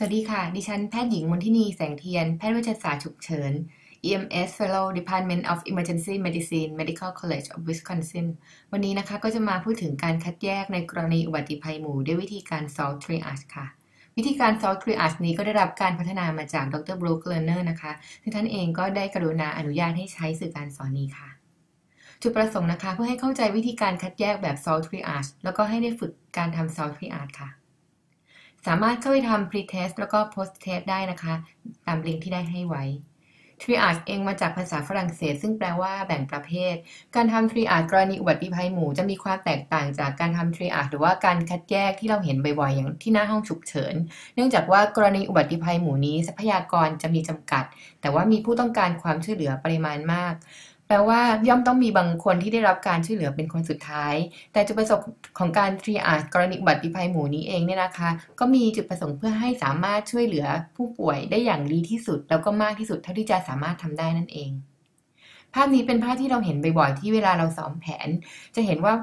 สวัสดีค่ะ ดิฉันแพทย์หญิงมนทินีแสงเทียน แพทย์เวชศาสตร์ฉุกเฉิน EMS Fellow Department of Emergency Medicine Medical College of Wisconsin วันนี้นะคะก็จะมาพูดถึงการคัดแยกในกรณีอุบัติภัยหมู่ด้วยวิธีการ SALT triage ค่ะ วิธีการ SALT triage นี้ก็ได้รับการพัฒนามาจากดร Brooke Lerner นะคะซึ่งท่านเองก็ได้กรุณาอนุญาตให้ใช้สื่อการสอนนี้ค่ะ จุดประสงค์นะคะเพื่อให้เข้าใจวิธีการคัดแยกแบบ SALT triage แล้วก็ให้ได้ฝึกการทำ SALT triage ค่ะ สามารถเข้าไปทำ pre-test แล้วก็ post-test ได้นะคะ ตามลิงก์ที่ได้ให้ไว้ triage เองมาจากภาษาฝรั่งเศส ซึ่งแปลว่าแบ่งประเภท การทำ triage กรณีอุบัติภัยหมู่จะมีความแตกต่างจากการทำ triage หรือว่าการคัดแยกที่เราเห็นบ่อยๆอย่างที่หน้าห้องฉุกเฉิน เนื่องจากว่ากรณีอุบัติภัยหมู่นี้ ทรัพยากรจะมีจำกัด แต่ว่ามีผู้ต้องการความช่วยเหลือปริมาณมาก แปลว่าย่อมต้องมีบางคนที่ได้รับการช่วยเหลือเป็นคนสุดท้าย แต่จุดประสงค์ของการทรีอาร์กรณีอุบัติภัยหมู่นี้เองเนี่ยนะคะ ก็มีจุดประสงค์เพื่อให้สามารถช่วยเหลือผู้ป่วยได้อย่างดีที่สุด แล้วก็มากที่สุดเท่าที่จะสามารถทำได้นั่นเอง ภาพนี้เป็นภาพที่เราเห็นบ่อยๆที่เวลาเราซ้อมแผน จะเห็นว่า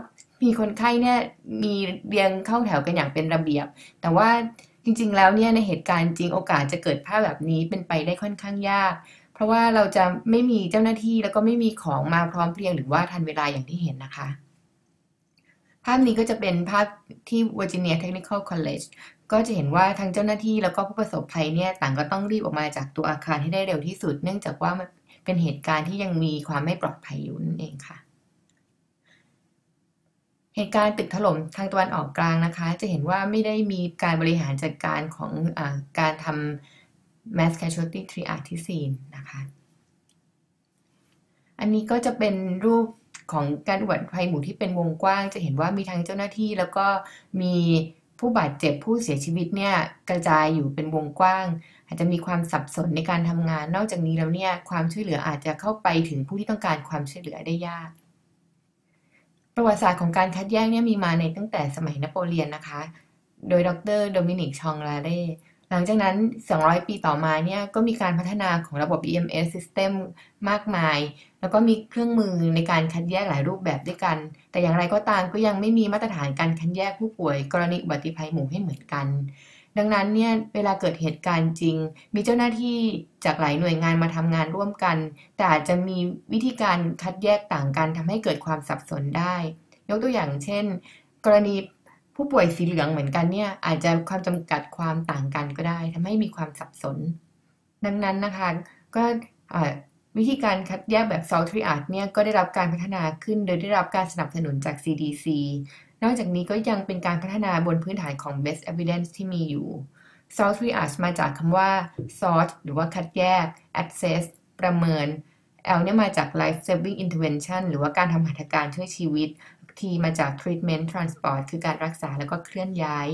มีคนไข้เนี่ยมีเรียงเข้าแถวกันอย่างเป็นระเบียบ แต่ว่าจริงๆ แล้วเนี่ยในเหตุการณ์จริงโอกาสจะเกิดภาพแบบนี้เป็นไปได้ค่อนข้างยาก เพราะว่าเราจะไม่มีเจ้าหน้าที่แล้วก็ไม่มีของมาพร้อมเพรียงหรือว่าทันเวลาอย่างที่เห็นนะคะ ภาพนี้ก็จะเป็นภาพที่ Virginia Technical College ก็จะเห็นว่าทั้งเจ้าหน้าที่แล้วก็ผู้ประสบภัยเนี่ยต่างก็ต้องรีบออกมาจากตัวอาคารให้ได้เร็วที่สุด เนื่องจากว่ามันเป็นเหตุการณ์ที่ยังมีความไม่ปลอดภัยอยู่นั่นเองค่ะ เหตุการณ์ตึกถล่มทางตะวันออกกลางนะคะ จะเห็นว่าไม่ได้มีการบริหารจัดการของอการทำ mass casualty triage ที่4นะคะอันนี้ก็จะเป็นรูปของการอุบัติภัยหมู่ที่เป็นวงกว้าง จะเห็นว่ามีทั้งเจ้าหน้าที่ แล้วก็มีผู้บาดเจ็บผู้เสียชีวิตเนี่ยกระจายอยู่เป็นวงกว้าง อาจจะมีความสับสนในการทำงาน นอกจากนี้แล้วเนี่ยความช่วยเหลืออาจจะเข้าไปถึงผู้ที่ต้องการความช่วยเหลือได้ยาก ประวัติศาสตร์ของการคัดแยกเนี่ยมีมาในตั้งแต่สมัยนโปเลียนนะคะ โดยดรโดมินิกชองลาเร หลังจากนั้น 200 ปีต่อมาเนี่ยก็มีการพัฒนาของระบบ EMS system มากมาย แล้วก็มีเครื่องมือในการคัดแยกหลายรูปแบบด้วยกัน แต่อย่างไรก็ตามก็ยังไม่มีมาตรฐานการคัดแยกผู้ป่วย กรณีอุบัติภัยหมู่ให้เหมือนกัน ดังนั้นเนี่ยเวลาเกิดเหตุการณ์จริง มีเจ้าหน้าที่จากหลายหน่วยงานมาทำงานร่วมกัน แต่อาจจะมีวิธีการคัดแยกต่างกันทำให้เกิดความสับสนได้ ยกตัวอย่างเช่น กรณี ผู้ป่วยสีเหลืองเหมือนกันเนี่ย อาจจะความจำกัดความต่างกันก็ได้ทำให้มีความสับสน ดังนั้นนะคะ ก็วิธีการคัดแยกแบบ Salt Triage เนี่ยก็ได้รับการพัฒนาขึ้น โดยได้รับการสนับสนุนจาก CDC นอกจากนี้ก็ยังเป็นการพัฒนาบนพื้นฐานของ Best Evidence ที่มีอยู่ Salt Triage มาจากคำว่า sort หรือว่าคัดแยก assess ประเมิน L เนี่ยมาจาก life saving intervention หรือว่าการทำหัตถการช่วยชีวิต T มาจาก treatment transport คือการรักษาแล้วก็เคลื่อนย้าย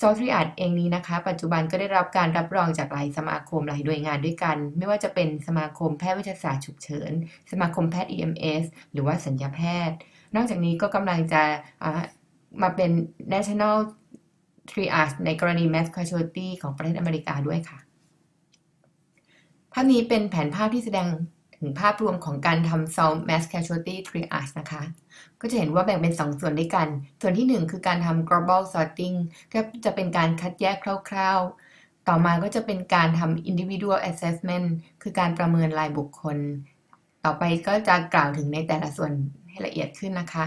s o l t r i a d เองนี้นะคะ ปัจจุบันก็ได้รับการรับรองจากหลายสมาคมหลายหน่วยงานด้วยกัน ไม่ว่าจะเป็นสมาคมแพทย์วิทยาศาสตร์ฉุกเฉิน สมาคมแพทย์ EMS หรือว่าสัญญาแพทย์ นอกจากนี้ก็กำลังจะมาเป็น national triage ในกรณี mass casualty ของประเทศอเมริกาด้วยค่ะ ภาพนี้เป็นแผนภาพที่แสดง ถึงภาพรวมของการทำ Sound Mass Casualty Triage นะคะ ก็จะเห็นว่าแบ่งเป็น 2 ส่วนด้วยกัน ส่วนที่ 1 คือการทำ Global Sorting ก็จะเป็นการคัดแยกคร่าว ๆ ต่อมาก็จะเป็นการทำ Individual Assessment คือการประเมินรายบุคคล ต่อไปก็จะกล่าวถึงในแต่ละส่วนให้ละเอียดขึ้นนะคะ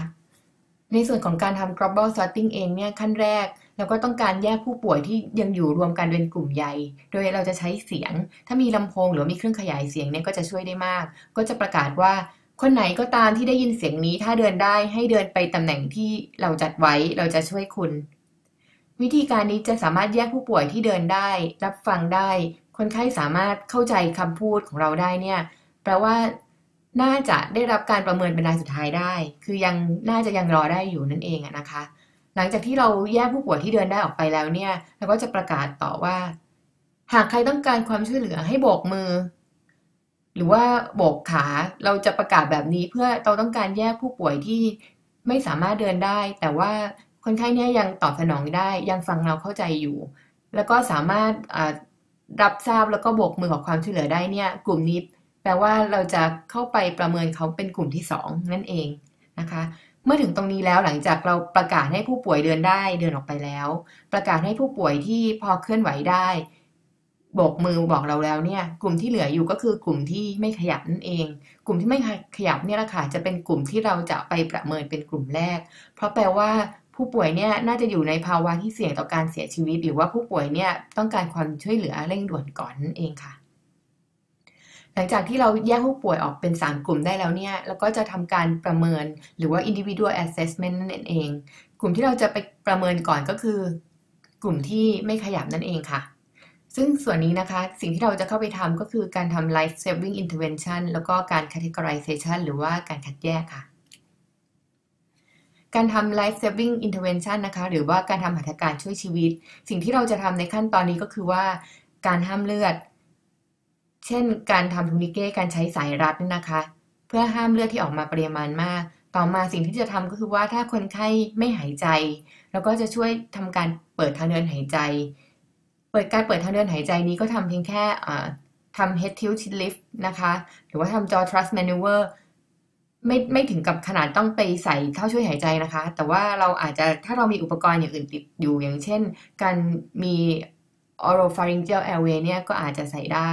ในส่วนของการทำ global sorting เองเนี่ยขั้นแรก เราก็ต้องการแยกผู้ป่วยที่ยังอยู่รวมกันเป็นกลุ่มใหญ่ โดยเราจะใช้เสียง ถ้ามีลำโพงหรือมีเครื่องขยายเสียงเนี่ยก็จะช่วยได้มาก ก็จะประกาศว่าคนไหนก็ตามที่ได้ยินเสียงนี้ ถ้าเดินได้ให้เดินไปตำแหน่งที่เราจัดไว้ เราจะช่วยคุณ วิธีการนี้จะสามารถแยกผู้ป่วยที่เดินได้ รับฟังได้ คนไข้สามารถเข้าใจคำพูดของเราได้เนี่ย แปลว่าน่าจะได้รับการประเมินเป็นรายสุดท้ายได้ คือยังน่าจะยังรอได้อยู่นั่นเองนะคะ หลังจากที่เราแยกผู้ป่วยที่เดินได้ออกไปแล้วเนี่ยเราก็จะประกาศต่อว่า หากใครต้องการความช่วยเหลือให้โบกมือ หรือว่าโบกขาเราจะประกาศแบบนี้เพื่อเราต้องการแยกผู้ป่วยที่ไม่สามารถเดินได้ แต่ว่าคนไข้เนี่ยยังตอบสนองได้ยังฟังเราเข้าใจอยู่ แล้วก็สามารถรับทราบแล้วก็โบกมือขอความช่วยเหลือได้เนี่ย กลุ่มนี้แปลว่าเราจะเข้าไปประเมินเขาเป็นกลุ่มที่ 2 นั่นเองนะคะ เมื่อถึงตรงนี้แล้วหลังจากเราประกาศให้ผู้ป่วยเดินได้เดินออกไปแล้ว ประกาศให้ผู้ป่วยที่พอเคลื่อนไหวได้โบกมือบอกเราแล้วเนี่ย กลุ่มที่เหลืออยู่ก็คือกลุ่มที่ไม่ขยับนั่นเอง กลุ่มที่ไม่ขยับเนี่ยแหละค่ะจะเป็นกลุ่มที่เราจะไปประเมินเป็นกลุ่มแรก เพราะแปลว่าผู้ป่วยเนี่ยน่าจะอยู่ในภาวะที่เสี่ยงต่อการเสียชีวิต หรือว่าผู้ป่วยเนี่ยต้องการความช่วยเหลือเร่งด่วนก่อนนั่นเองค่ะ หลังจากที่เราแยกผู้ป่วยออกเป็น 3 กลุ่มได้แล้วเนี่ยเราก็จะทำการประเมินหรือว่า individual assessment นั่นเอง กลุ่มที่เราจะไปประเมินก่อนก็คือ กลุ่มที่ไม่ขยับนั่นเองค่ะ ซึ่งส่วนนี้นะคะสิ่งที่เราจะเข้าไปทำก็คือการทำ life saving intervention แล้วก็การ categorization หรือว่าการคัดแยกค่ะการทำ life saving intervention นะคะ หรือว่าการทำหัตถการช่วยชีวิต สิ่งที่เราจะทำในขั้นตอนนี้ก็คือว่า การห้ามเลือด เช่น การทำทูนิเก้การใช้สายรัดนี่นะคะ เพื่อห้ามเลือดที่ออกมาปริมาณมาก ต่อมาสิ่งที่จะทำก็คือว่าถ้าคนไข้ไม่หายใจเราก็จะช่วยทำการเปิดทางเดินหายใจ เปิดการเปิดทางเดินหายใจนี้ก็ทำเพียงแค่ทำ head tilt lift นะคะ หรือว่าทำ jaw thrust maneuver ไม่ไม่ถึงกับขนาดต้องไปใส่ท่าช่วยหายใจนะคะ แต่ว่าเราอาจจะถ้าเรามีอุปกรณ์อย่างอื่นติดอยู่อย่างเช่น การมี oropharyngeal airway เนี่ยก็อาจจะใส่ได้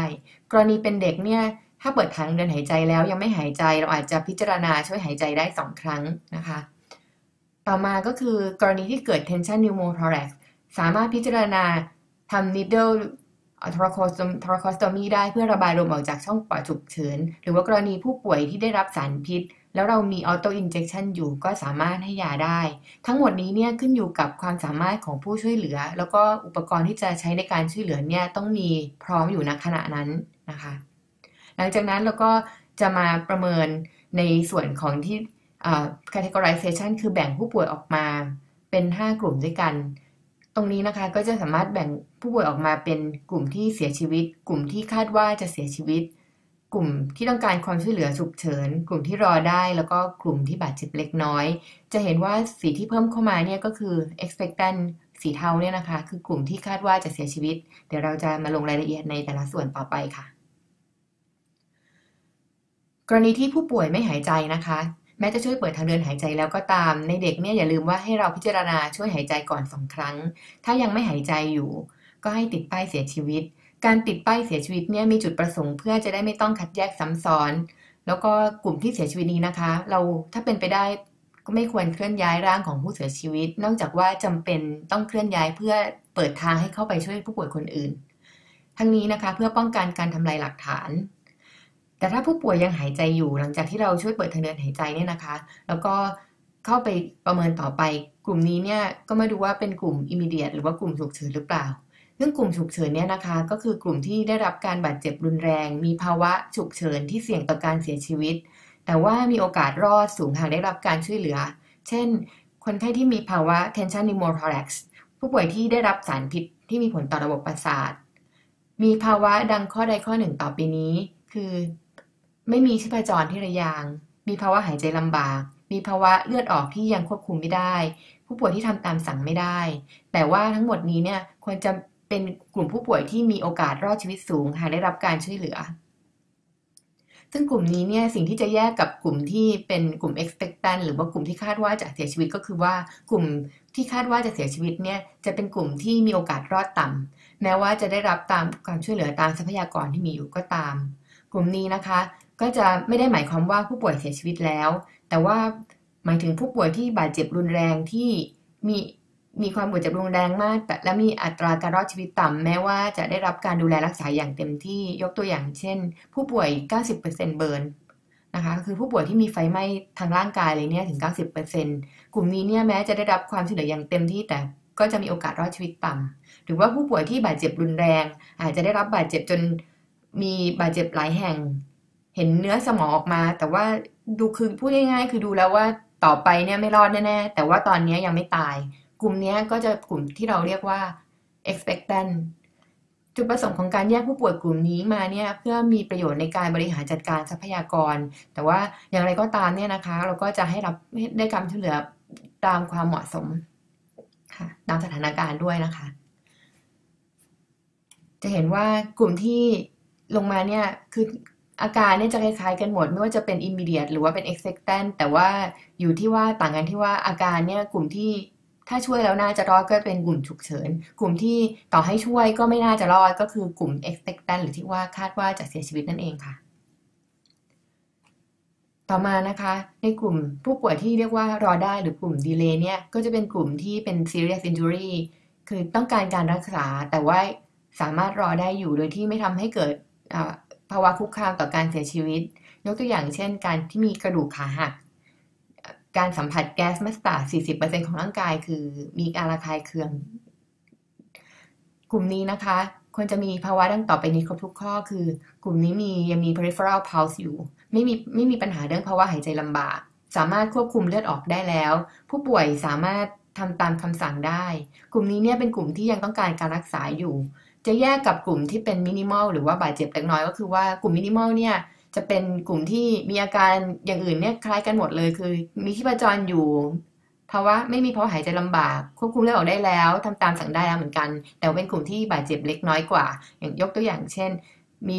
กรณีเป็นเด็กเนี่ยถ้าเปิดทางเดินหายใจแล้วยังไม่หายใจเราอาจจะพิจารณาช่วยหายใจได้ 2 ครั้งนะคะ ต่อมาก็คือกรณีที่เกิด tension pneumothorax สามารถพิจารณาทำ needle ทรคอสโตมีได้เพื่อระบายลมออกจากช่องปอดฉุกเฉิน หรือว่ากรณีผู้ป่วยที่ได้รับสารพิษ แล้วเรามีออโตอินเจคชันอยู่ก็สามารถให้ยาได้ ทั้งหมดนี้เนี่ยขึ้นอยู่กับความสามารถของผู้ช่วยเหลือ แล้วก็อุปกรณ์ที่จะใช้ในการช่วยเหลือเนี่ยต้องมีพร้อมอยู่ณขณะนั้นนะคะ หลังจากนั้นเราก็จะมาประเมินในส่วนของที่ categorization คือแบ่งผู้ป่วยออกมาเป็น 5 กลุ่มด้วยกัน ตรงนี้นะคะก็จะสามารถแบ่งผู้ป่วยออกมาเป็นกลุ่มที่เสียชีวิต กลุ่มที่คาดว่าจะเสียชีวิต กลุ่มที่ต้องการความช่วยเหลือฉุกเฉิน กลุ่มที่รอได้ แล้วก็กลุ่มที่บาดเจ็บเล็กน้อย จะเห็นว่าสีที่เพิ่มเข้ามาเนี่ยก็คือ expectant สีเทาเนี่ยนะคะ คือกลุ่มที่คาดว่าจะเสียชีวิต เดี๋ยวเราจะมาลงรายละเอียดในแต่ละส่วนต่อไปค่ะ กรณีที่ผู้ป่วยไม่หายใจนะคะ แม้จะช่วยเปิดทางเดินหายใจแล้วก็ตาม ในเด็กเนี่ยอย่าลืมว่าให้เราพิจารณาช่วยหายใจก่อนสองครั้ง ถ้ายังไม่หายใจอยู่ ก็ให้ติดป้ายเสียชีวิต การติดป้ายเสียชีวิตเนี่ยมีจุดประสงค์เพื่อจะได้ไม่ต้องคัดแยกซ้ำซ้อน แล้วก็กลุ่มที่เสียชีวิตนี้นะคะ เราถ้าเป็นไปได้ก็ไม่ควรเคลื่อนย้ายร่างของผู้เสียชีวิต นอกจากว่าจำเป็นต้องเคลื่อนย้ายเพื่อเปิดทางให้เข้าไปช่วยผู้ป่วยคนอื่น ทั้งนี้นะคะเพื่อป้องกันการทำลายหลักฐาน แต่ถ้าผู้ป่วยยังหายใจอยู่หลังจากที่เราช่วยเปิดทางเดินหายใจเนี่ยนะคะ แล้วก็เข้าไปประเมินต่อไป กลุ่มนี้เนี่ยก็มาดูว่าเป็นกลุ่ม immediate หรือว่ากลุ่มฉุกเฉินหรือเปล่า ซึ่งกลุ่มฉุกเฉินเนี่ยนะคะ ก็คือกลุ่มที่ได้รับการบาดเจ็บรุนแรง มีภาวะฉุกเฉินที่เสี่ยงต่อการเสียชีวิต แต่ว่ามีโอกาสรอดสูงหากได้รับการช่วยเหลือ เช่น คนไข้ที่มีภาวะ tension pneumothorax ผู้ป่วยที่ได้รับสารพิษที่มีผลต่อระบบประสาท มีภาวะดังข้อใดข้อหนึ่งต่อไปนี้ คือ ไม่มีชีพจรที่ระยาง มีภาวะหายใจลำบาก มีภาวะเลือดออกที่ยังควบคุมไม่ได้ ผู้ป่วยที่ทำตามสั่งไม่ได้ แต่ว่าทั้งหมดนี้เนี่ยควรจะ เป็นกลุ่มผู้ป่วยที่มีโอกาสรอดชีวิตสูงหากได้รับการช่วยเหลือ ซึ่งกลุ่มนี้เนี่ยสิ่งที่จะแยกกับกลุ่มที่เป็นกลุ่ม expectant หรือว่ากลุ่มที่คาดว่าจะเสียชีวิตก็คือว่ากลุ่มที่คาดว่าจะเสียชีวิตเนี่ยจะเป็นกลุ่มที่มีโอกาสรอดต่ำแม้ว่าจะได้รับตามการช่วยเหลือตามทรัพยากรที่มีอยู่ก็ตาม กลุ่มนี้นะคะ ก็จะไม่ได้หมายความว่าผู้ป่วยเสียชีวิตแล้ว แต่ว่าหมายถึงผู้ป่วยที่บาดเจ็บรุนแรงที่มี มีความปวดเจ็บรุนแรงมาก แต่และมีอัตราการรอดชีวิตต่ำแม้ว่าจะได้รับการดูแลรักษาอย่างเต็มที่ยกตัวอย่างเช่น ผู้ป่วย 90%เบิร์นนะคะคือผู้ป่วยที่มีไฟไหม้ทางร่างกายเลยเนี่ยถึง 90%กลุ่มนี้เนี่ยแม้จะได้รับความช่วยเหลืออย่างเต็มที่แต่ก็จะมีโอกาสรอดชีวิตต่ำหรือว่าผู้ป่วยที่บาดเจ็บรุนแรง อาจจะได้รับบาดเจ็บจนมีบาดเจ็บหลายแห่ง เห็นเนื้อสมองออกมา แต่ว่าดูคือพูดง่ายๆ คือดูแล้วว่าต่อไปเนี่ยไม่รอดแน่ๆแต่ว่าตอนนี้ยังไม่ตาย กลุ่มนี้ก็จะกลุ่มที่เราเรียกว่า expectant จุดประสงค์ของการแยกผู้ป่วยกลุ่มนี้มาเนี่ยเพื่อมีประโยชน์ในการบริหารจัดการทรัพยากร แต่ว่าอย่างไรก็ตามเนี่ยนะคะ เราก็จะให้รับได้การช่วยเหลือตามความเหมาะสมค่ะตามสถานการณ์ด้วยนะคะ จะเห็นว่ากลุ่มที่ลงมาเนี่ยคืออาการเนี่ยจะคล้ายๆกันหมด ไม่ว่าจะเป็น immediate หรือว่าเป็น expectant แต่ว่าอยู่ที่ว่าต่างกันที่ว่าอาการเนี่ยกลุ่มที่ ถ้าช่วยแล้วน่าจะรอดก็เป็นกลุ่มฉุกเฉิน กลุ่มที่ต่อให้ช่วยก็ไม่น่าจะรอดก็คือกลุ่ม expectant หรือที่ว่าคาดว่าจะเสียชีวิตนั่นเองค่ะ ต่อมานะคะ ในกลุ่มผู้ป่วยที่เรียกว่ารอได้หรือกลุ่ม delay เนี่ยก็จะเป็นกลุ่มที่เป็น serious injury คือต้องการการรักษาแต่ว่าสามารถรอได้อยู่โดยที่ไม่ทำให้เกิดภาวะคุกคามต่อการเสียชีวิต ยกตัวอย่างเช่น การที่มีกระดูกขาหัก การสัมผัสแก๊สมัสตาร์ด40%ของร่างกายคือมีอาระคายเคือง กลุ่มนี้นะคะควรจะมีภาวะดังต่อไปนี้ครบทุกข้อคือ กลุ่มนี้มียังมี peripheral pulse อยู่ ไม่มีไม่มีปัญหาเรื่องภาวะหายใจลำบาก สามารถควบคุมเลือดออกได้แล้ว ผู้ป่วยสามารถทำตามคำสั่งได้ กลุ่มนี้เนี่ยเป็นกลุ่มที่ยังต้องการการรักษาอยู่ จะแยกกับกลุ่มที่เป็นมินิมอลหรือว่าบาดเจ็บเล็กน้อยก็คือว่ากลุ่มมินิมอลเนี่ย จะเป็นกลุ่มที่มีอาการอย่างอื่นเนี่ยคล้ายกันหมดเลย คือมีที่ประจรอยู่ภาวะไม่มีภาวะหายใจลำบาก ควบคุมเลือดออกได้แล้วทำตามสั่งได้แล้วเหมือนกัน แต่เป็นกลุ่มที่บาดเจ็บเล็กน้อยกว่า อย่างยกตัวอย่างเช่น มี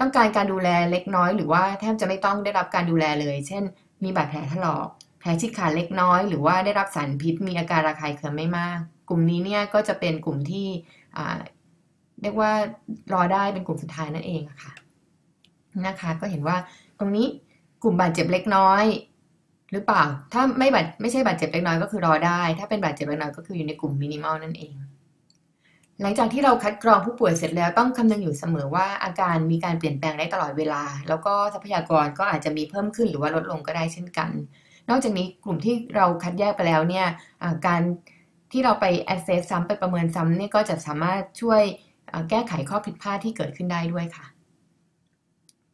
ต้องการการดูแลเล็กน้อย หรือว่าแทบจะไม่ต้องได้รับการดูแลเลย เช่น มีบาดแผลถลอกแผลฉีกขาดเล็กน้อย หรือว่าได้รับสารพิษ มีอาการระคายเคืองไม่มาก กลุ่มนี้เนี่ยก็จะเป็นกลุ่มที่เรียกว่ารอได้เป็นกลุ่มสุดท้ายนั่นเองค่ะ นะคะ ก็เห็นว่าตรงนี้กลุ่มบาดเจ็บเล็กน้อย หรือเปล่า ถ้าไม่บาดไม่ใช่บาดเจ็บเล็กน้อยก็คือรอได้ ถ้าเป็นบาดเจ็บเล็กน้อยก็คืออยู่ในกลุ่มมินิมอลนั่นเอง หลังจากที่เราคัดกรองผู้ป่วยเสร็จแล้วต้องคำนึงอยู่เสมอว่าอาการมีการเปลี่ยนแปลงได้ตลอดเวลา แล้วก็ทรัพยากรก็อาจจะมีเพิ่มขึ้นหรือว่าลดลงก็ได้เช่นกัน นอกจากนี้กลุ่มที่เราคัดแยกไปแล้วเนี่ยการที่เราไป assess ซ้ำไปประเมินซ้ำเนี่ยก็จะสามารถช่วยแก้ไขข้อผิดพลาดที่เกิดขึ้นได้ด้วยค่ะ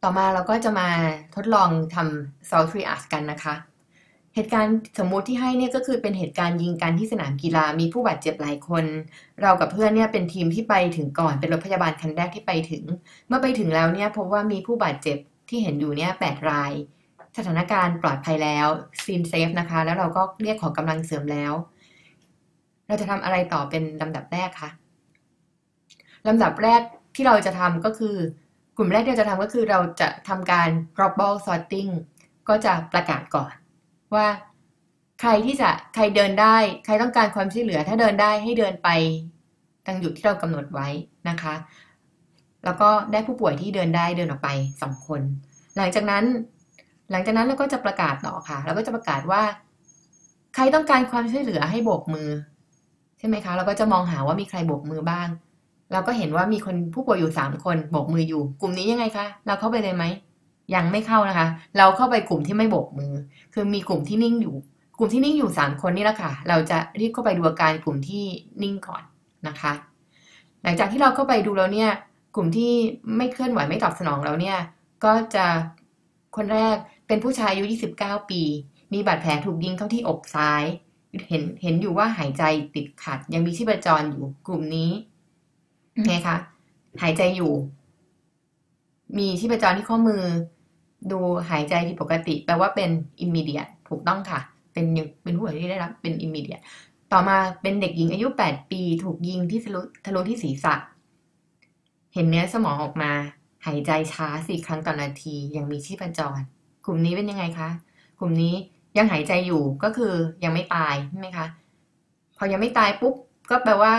ต่อมาเราก็จะมาทดลองทำ salt triage กันนะคะ เหตุการณ์สมมุติที่ให้เนี่ยก็คือเป็นเหตุการณ์ยิงกันที่สนามกีฬามีผู้บาดเจ็บหลายคน เรากับเพื่อนเนี่ยเป็นทีมที่ไปถึงก่อนเป็นรถพยาบาลคันแรกที่ไปถึง เมื่อไปถึงแล้วเนี่ยพบว่ามีผู้บาดเจ็บที่เห็นอยู่เนี่ยแปดราย สถานการณ์ปลอดภัยแล้วซีนเซฟนะคะ แล้วเราก็เรียกขอกำลังเสริมแล้ว เราจะทำอะไรต่อเป็นลำดับแรกคะลำดับแรกที่เราจะทำก็คือ กลุ่มแรกที่เราจะทำก็คือเราจะทำการ global sorting ก็จะประกาศก่อน ว่าใครที่จะใครเดินได้ ใครต้องการความช่วยเหลือ ถ้าเดินได้ให้เดินไปทางจุดที่เรากำหนดไว้นะคะ แล้วก็ได้ผู้ป่วยที่เดินได้เดินออกไปสองคน หลังจากนั้น หลังจากนั้นเราก็จะประกาศต่อค่ะ เราก็จะประกาศว่า ใครต้องการความช่วยเหลือให้โบกมือ ใช่ไหมคะ เราก็จะมองหาว่ามีใครโบกมือบ้าง เราก็เห็นว่ามีคนผู้ป่วยอยู่สามคนโบกมืออยู่ กลุ่มนี้ยังไงคะเราเข้าไปเลยไหมยังไม่เข้านะคะ เราเข้าไปกลุ่มที่ไม่โบกมือ คือมีกลุ่มที่นิ่งอยู่ กลุ่มที่นิ่งอยู่สามคนนี่แหละค่ะ เราจะรีบเข้าไปดูอาการกลุ่มที่นิ่งก่อนนะคะ หลังจากที่เราเข้าไปดูแล้วเนี่ย กลุ่มที่ไม่เคลื่อนไหวไม่ตอบสนองแล้วเนี่ย ก็จะคนแรกเป็นผู้ชายอายุ 29 ปี มีบาดแผลถูกยิงเข้าที่อกซ้าย เห็นเห็นอยู่ว่าหายใจติดขัด ยังมีชีพจรอยู่ กลุ่มนี้ ไงคะหายใจอยู่ มีชีพจรที่ข้อมือ ดูหายใจผิดปกติ แปลว่าเป็น immediate ถูกต้องค่ะ เป็นเป็นผู้ป่วยที่ได้รับเป็น immediate ต่อมาเป็นเด็กหญิงอายุ 8 ปี ถูกยิงที่ทะลุทะลุที่ศีรษะ เห็นเนื้อสมองออกมา หายใจช้าสี่ครั้งต่อนาที ยังมีชีพจร กลุ่มนี้เป็นยังไงคะ กลุ่มนี้ยังหายใจอยู่ก็คือยังไม่ตายใช่ไหมคะ พอยังไม่ตายปุ๊บก็แปลว่า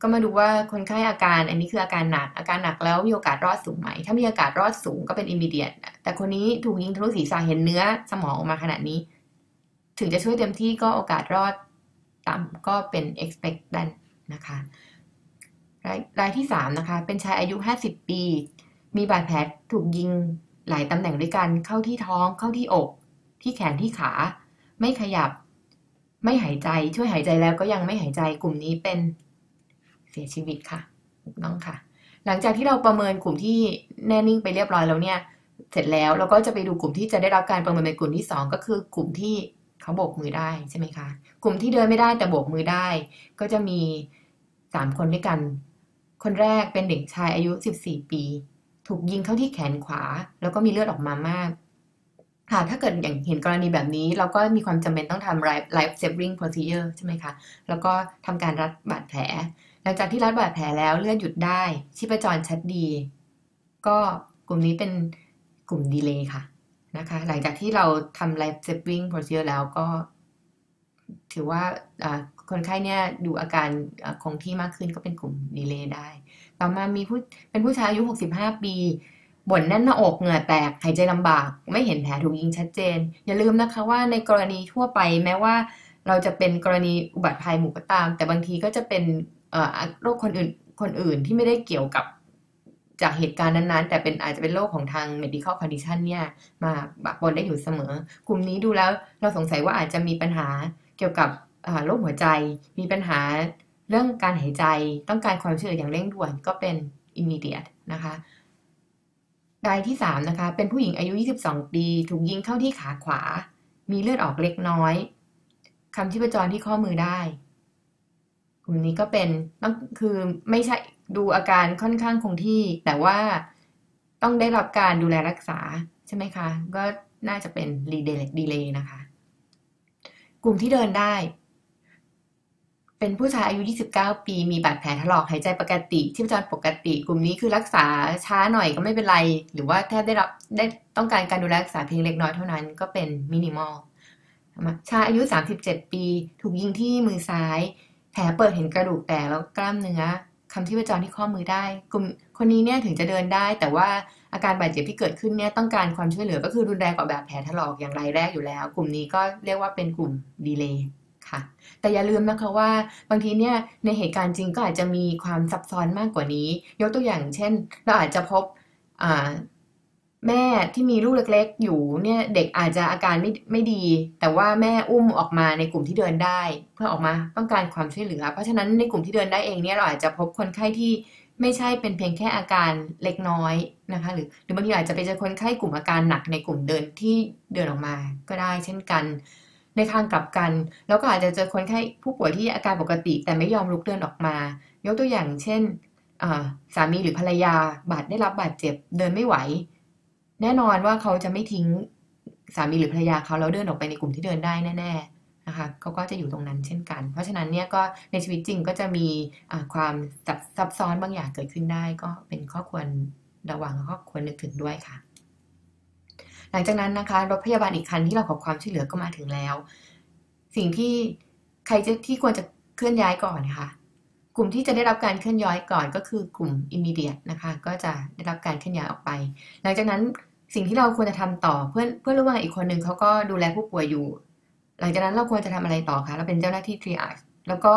ก็มาดูว่าคนไข้อาการ อันนี้คืออาการหนัก อาการหนักแล้วมีโอกาสรอดสูงไหม ถ้ามีโอกาสรอดสูงก็เป็นอิมมิเดียตแต่คนนี้ถูกยิงทะลุศีรษะเห็นเนื้อสมองออกมาขนาดนี้ ถึงจะช่วยเต็มที่ก็โอกาสรอดต่ำก็เป็น expectant นะคะรายรายที่ 3 นะคะ เป็นชายอายุ 50 ปี มีบาดแผลถูกยิงหลายตำแหน่งด้วยกัน เข้าที่ท้อง เข้าที่อก ที่แขนที่ขา ไม่ขยับ ไม่หายใจ ช่วยหายใจแล้วก็ยังไม่หายใจ กลุ่มนี้เป็น สียชีวิตค่ะถูกต้องค่ะ หลังจากที่เราประเมินกลุ่มที่แน่นิ่งไปเรียบร้อยแล้วเนี่ยเสร็จแล้วเราก็จะไปดูกลุ่มที่จะได้รับการประเมินเป็นกลุ่มที่ 2 ก็คือกลุ่มที่เขาโบกมือได้ใช่ไหมคะ กลุ่มที่เดินไม่ได้แต่โบกมือได้ ก็จะมี 3 คนด้วยกัน คนแรกเป็นเด็กชายอายุ 14 ปี ถูกยิงเข้าที่แขนขวา แล้วก็มีเลือดออกมามากค่ะถ้าเกิดอย่างเห็นกรณีแบบนี้เราก็มีความจำเป็นต้องทำ life saving procedure ใช่ไหมคะ แล้วก็ทำการรัดบาดแผล ลังจากที่รัดบาดแผลแล้วเลือดหยุดได้ ชีพจรชัดดี ก็กลุ่มนี้เป็นกลุ่มดีเลย์ค่ะนะคะ หลังจากที่เราทำ life saving procedure แล้วก็ ถือว่าคนไข้เนี่ยดูอาการคงที่มากขึ้นก็เป็นกลุ่มดีเลย์ได้ ต่อมามีผู้เป็นผู้ชายอายุ 65 ปีบ่นแน่นหน้าอกเหงื่อแตกหายใจลำบาก ไม่เห็นแผลถูกยิงชัดเจน อย่าลืมนะคะว่าในกรณีทั่วไปแม้ว่าเราจะเป็นกรณีอุบัติภัยหมู่ก็ตาม แต่บางทีก็จะเป็น โรคคนอื่นคนอื่นที่ไม่ได้เกี่ยวกับจากเหตุการณ์นั้นๆ แต่เป็นอาจจะเป็นโรคของทาง medical condition เนี่ย มาบปนได้อยู่เสมอ กลุ่มนี้ดูแล้วเราสงสัยว่าอาจจะมีปัญหาเกี่ยวกับโรคหัวใจ มีปัญหาเรื่องการหายใจต้องการความช่วยเหลืออย่างเร่งด่วนก็เป็น immediate นะคะรายที่ 3 นะคะ เป็นผู้หญิงอายุ 22 ปี ถูกยิงเข้าที่ขาขวา มีเลือดออกเล็กน้อยคำที่ประจรที่ข้อมือได้ กลุ่มนี้ก็เป็นต้องคือไม่ใช่ดูอาการค่อนข้างคงที่ แต่ว่าต้องได้รับการดูแลรักษาใช่ไหมคะ ก็น่าจะเป็นรีเดลดีเลย์นะคะ กลุ่มที่เดินได้ เป็นผู้ชายอายุ 29 ปี มีบาดแผลถลอกหายใจปกติที่ประจรปกติ กลุ่มนี้คือรักษาช้าหน่อยก็ไม่เป็นไร หรือว่าถ้าได้รับได้ต้องการการดูแลรักษาเพียงเล็กน้อยเท่านั้นก็เป็นมินิมอลชายอายุ 37 ปี ถูกยิงที่มือซ้าย แผลเปิดเห็นกระดูกแตกแล้วกล้ามเนื้อคำที่ประจรที่ข้อมือได้ กลุ่มคนนี้เนี่ยถึงจะเดินได้ แต่ว่าอาการบาดเจ็บที่เกิดขึ้นเนี่ยต้องการความช่วยเหลือก็คือรุนแรงกว่าแบบแผลถลอกอย่างไรแรกอยู่แล้ว กลุ่มนี้ก็เรียกว่าเป็นกลุ่มดีเลย์ค่ะ แต่อย่าลืมนะคะว่าบางทีเนี่ยในเหตุการณ์จริงก็อาจจะมีความซับซ้อนมากกว่านี้ ยกตัวอย่างเช่น เราอาจจะพบ แม่ที่มีลูกเล็ก ๆ อยู่เนี่ยเด็กอาจจะอาการไม่ไม่ดี แต่ว่าแม่อุ้มออกมาในกลุ่มที่เดินได้ เพื่อออกมาต้องการความช่วยเหลือ เพราะฉะนั้นในกลุ่มที่เดินได้เองเนี่ยเราอาจจะพบคนไข้ที่ไม่ใช่เป็นเพียงแค่อาการเล็กน้อยนะคะ หรือหรือบางทีอาจจะไปเจอคนไข้กลุ่มอาการหนักในกลุ่มเดินที่เดินออกมาก็ได้เช่นกัน ในทางกลับกัน แล้วก็อาจจะเจอคนไข้ผู้ป่วยที่อาการปกติ แต่ไม่ยอมลุกเดินออกมา ยกตัวอย่างเช่นสามีหรือภรรยาบาดได้รับบาดเจ็บเดินไม่ไหว แน่นอนว่าเขาจะไม่ทิ้งสามีหรือภรรยาเขาแล้วเดินออกไปในกลุ่มที่เดินได้แน่ๆนะคะเขาก็จะอยู่ตรงนั้นเช่นกัน เพราะฉะนั้นเนี่ยก็ในชีวิตจริงก็จะมีความซับซ้อนบางอย่างเกิดขึ้นได้ ก็เป็นข้อควรระวังแล้วก็ควรนึกถึงด้วยค่ะ หลังจากนั้นนะคะรถพยาบาลอีกคันที่เราขอความช่วยเหลือก็มาถึงแล้ว สิ่งที่ใครจะที่ควรจะเคลื่อนย้ายก่อนนะคะกลุ่มที่จะได้รับการเคลื่อนย้ายก่อนก็คือกลุ่ม immediate นะคะ ก็จะได้รับการเคลื่อนย้ายออกไป หลังจากนั้น สิ่งที่เราควรจะทำต่อเพื่อนเพื่อนร่วมงานอีกคนหนึ่งเขาก็ดูแลผู้ป่วยอยู่ หลังจากนั้นเราควรจะทำอะไรต่อคะเราเป็นเจ้าหน้าที่ triage แล้วก็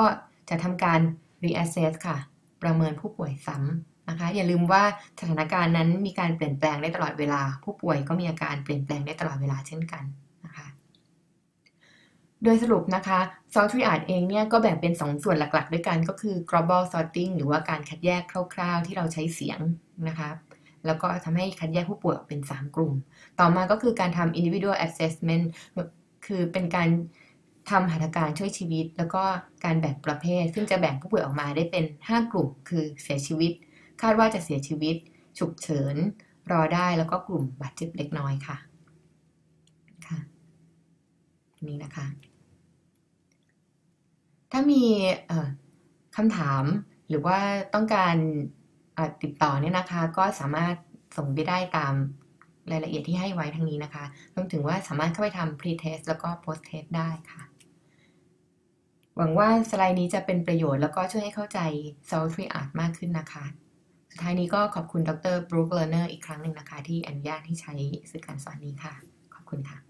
จะทำการ reassess ค่ะ ประเมินผู้ป่วยซ้ำนะคะ อย่าลืมว่าสถานการณ์นั้นมีการเปลี่ยนแปลงได้ตลอดเวลา ผู้ป่วยก็มีอาการเปลี่ยนแปลงได้ตลอดเวลาเช่นกันนะคะ โดยสรุปนะคะ Salt Triad เองเนี่ยก็แบ่งเป็น2ส่วนหลักๆ ด้วยกันก็คือ global sorting หรือว่าการคัดแยกคร่าว ๆ ที่เราใช้เสียงนะคะ แล้วก็ทำให้คัดแยกผู้ป่วยออกเป็น 3 กลุ่ม ต่อมาก็คือการทำ individual assessment คือเป็นการทำหัตถการช่วยชีวิต แล้วก็การแบ่งประเภท ซึ่งจะแบ่งผู้ป่วยออกมาได้เป็น 5 กลุ่ม คือเสียชีวิต คาดว่าจะเสียชีวิต ฉุกเฉิน รอได้แล้วก็กลุ่มบาดเจ็บเล็กน้อยค่ะค่ะนี่นะคะ ถ้ามีคำถามหรือว่าต้องการ ติดต่อเนี่ยนะคะ ก็สามารถส่งไปได้ตามรายละเอียดที่ให้ไว้ทั้งนี้นะคะรวมถึงว่าสามารถเข้าไปทำ pre-test แล้วก็ post-test ได้ค่ะ หวังว่าสไลด์นี้จะเป็นประโยชน์แล้วก็ช่วยให้เข้าใจ s o l t r y Art มากขึ้นนะคะ สุดท้ายนี้ก็ขอบคุณดรบรูคเลอร์เนอร์อีกครั้งหนึ่งนะคะ ที่อนุญาตให้ใช้สื่อการสอนนี้ค่ะ ขอบคุณค่ะ